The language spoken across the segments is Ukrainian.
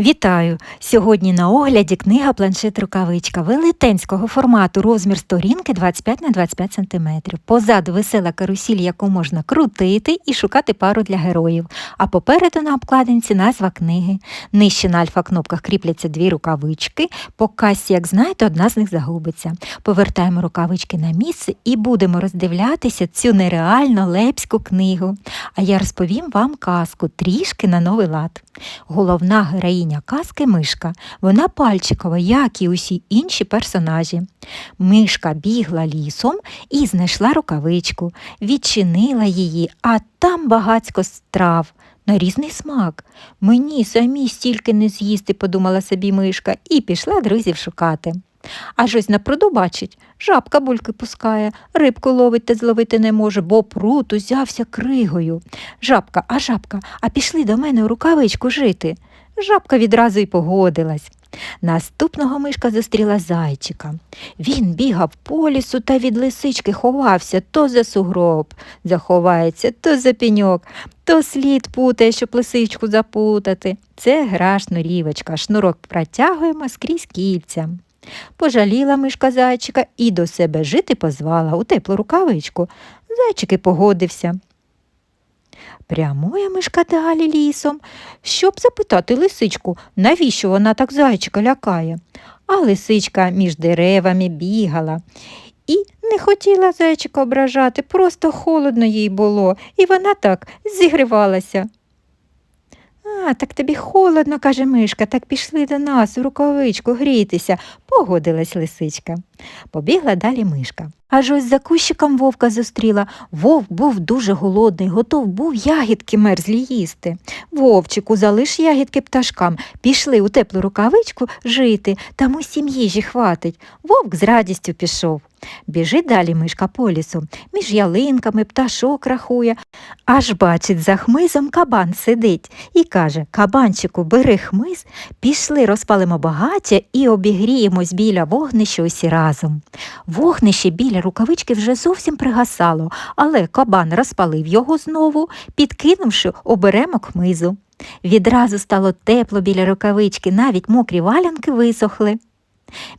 Вітаю! Сьогодні на огляді книга планшет рукавичка велетенського формату, розмір сторінки 25 на 25 см. Позаду весела карусіль, яку можна крутити і шукати пару для героїв. А попереду на обкладинці назва книги. Нижче на альфа-кнопках кріпляться дві рукавички. По касі, як знаєте, одна з них загубиться. Повертаємо рукавички на місце і будемо роздивлятися цю нереально лепську книгу. А я розповім вам казку трішки на новий лад. Головна героїня казки мишка. Вона пальчикова, як і усі інші персонажі. Мишка бігла лісом і знайшла рукавичку, відчинила її, а там багацько страв. На різний смак. Мені самі стільки не з'їсти, подумала собі мишка, і пішла друзів шукати. Аж ось на пруду бачить, жабка бульки пускає, рибку ловить та зловити не може, бо пруд узявся кригою. Жабка, а жабка, а пішли до мене у рукавичку жити. Жабка відразу й погодилась. Наступного мишка зустріла зайчика. Він бігав по лісу та від лисички ховався то за сугроб, заховається, то за пеньок, то слід путає, щоб лисичку запутати. Це гра шнурівочка, шнурок протягуємо скрізь кільця. Пожаліла мишка зайчика і до себе жити позвала у теплу рукавичку. Зайчик і погодився. Прямує мишка далі лісом, щоб запитати лисичку, навіщо вона так зайчика лякає. А лисичка між деревами бігала і не хотіла зайчика ображати, просто холодно їй було, і вона так зігрівалася. А, так тобі холодно, каже мишка, так пішли до нас у рукавичку грітися, погодилась лисичка. Побігла далі мишка. Аж ось за кущиком вовка зустріла. Вовк був дуже голодний, готов був ягідки мерзлі їсти. Вовчику, залиш ягідки пташкам, пішли у теплу рукавичку жити, там усім їжі хватить. Вовк з радістю пішов. Біжить далі мишка по лісу, між ялинками пташок рахує, аж бачить, за хмизом кабан сидить і каже Кабанчику, бери хмиз, пішли, розпалимо багаття і обігріємось біля вогнища усі разом. Вогнище біля рукавички вже зовсім пригасало, але кабан розпалив його знову, підкинувши оберемок хмизу. Відразу стало тепло біля рукавички, навіть мокрі валянки висохли.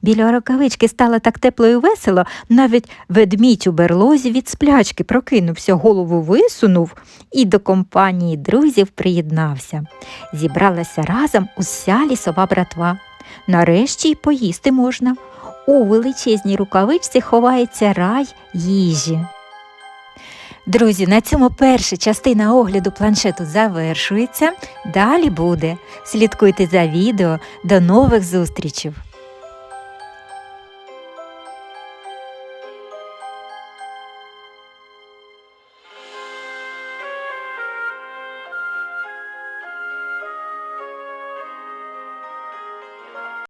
Біля рукавички стало так тепло і весело, навіть ведмідь у берлозі від сплячки прокинувся, голову висунув і до компанії друзів приєднався. Зібралася разом уся лісова братва. Нарешті й поїсти можна. У величезній рукавичці ховається рай їжі. Друзі, на цьому перша частина огляду планшету завершується. Далі буде. Слідкуйте за відео. До нових зустрічей!